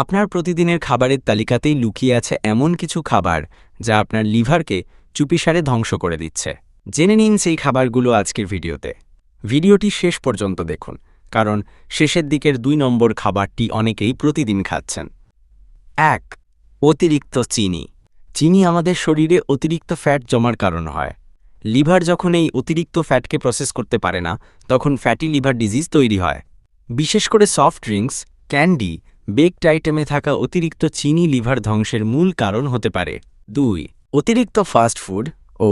আপনার প্রতিদিনের খাবারের তালিকাতেই লুকিয়ে আছে এমন কিছু খাবার যা আপনার লিভারকে চুপিসারে ধ্বংস করে দিচ্ছে। জেনে নিন সেই খাবারগুলো আজকের ভিডিওতে। ভিডিওটি শেষ পর্যন্ত দেখুন, কারণ শেষের দিকের দুই নম্বর খাবারটি অনেকেই প্রতিদিন খাচ্ছেন। এক, অতিরিক্ত চিনি। চিনি আমাদের শরীরে অতিরিক্ত ফ্যাট জমার কারণ হয়। লিভার যখন এই অতিরিক্ত ফ্যাটকে প্রসেস করতে পারে না, তখন ফ্যাটি লিভার ডিজিজ তৈরি হয়। বিশেষ করে সফট ড্রিঙ্কস, ক্যান্ডি বেকড আইটেমে থাকা অতিরিক্ত চিনি লিভার ধ্বংসের মূল কারণ হতে পারে। দুই, অতিরিক্ত ফাস্ট ফুড ও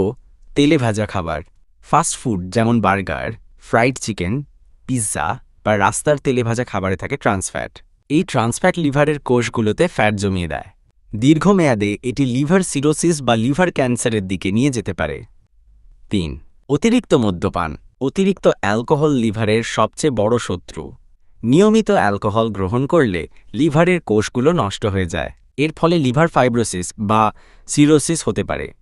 তেলে ভাজা খাবার। ফাস্ট ফুড যেমন বার্গার ফ্রাইড চিকেন পিৎজা বা রাস্তার তেলে ভাজা খাবারে থাকে ট্রান্সফ্যাট এই ট্রান্সফ্যাট লিভারের কোষগুলোতে ফ্যাট জমিয়ে দেয়। দীর্ঘমেয়াদে এটি লিভার সিরোসিস বা লিভার ক্যান্সারের দিকে নিয়ে যেতে পারে। তিন, অতিরিক্ত মদ্যপান। অতিরিক্ত অ্যালকোহল লিভারের সবচেয়ে বড় শত্রু। নিয়মিত অ্যালকোহল গ্রহণ করলে লিভারের কোষগুলো নষ্ট হয়ে যায়। এর ফলে লিভার ফাইব্রোসিস বা সিরোসিস হতে পারে।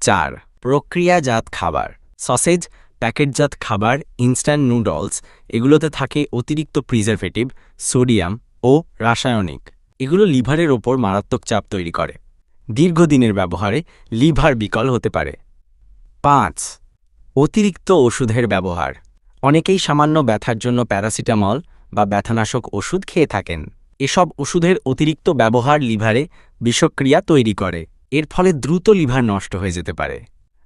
চার, প্রক্রিয়াজাত খাবার। সসেজ, প্যাকেটজাত খাবার, ইনস্ট্যান্ট নুডলস, এগুলোতে থাকে অতিরিক্ত প্রিজারভেটিভ, সোডিয়াম ও রাসায়নিক। এগুলো লিভারের ওপর মারাত্মক চাপ তৈরি করে। দীর্ঘদিনের ব্যবহারে লিভার বিকল হতে পারে। পাঁচ, অতিরিক্ত ওষুধের ব্যবহার। অনেকেই সামান্য ব্যথার জন্য প্যারাসিটামল বা ব্যথানাশক ওষুধ খেয়ে থাকেন। এসব ওষুধের অতিরিক্ত ব্যবহার লিভারে বিষক্রিয়া তৈরি করে। এর ফলে দ্রুত লিভার নষ্ট হয়ে যেতে পারে।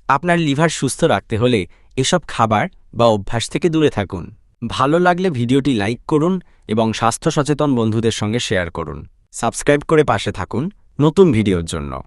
আপনার লিভার সুস্থ রাখতে হলে এসব খাবার বা অভ্যাস থেকে দূরে থাকুন। ভালো লাগলে ভিডিওটি লাইক করুন এবং স্বাস্থ্য সচেতন বন্ধুদের সঙ্গে শেয়ার করুন। সাবস্ক্রাইব করে পাশে থাকুন নতুন ভিডিওর জন্য।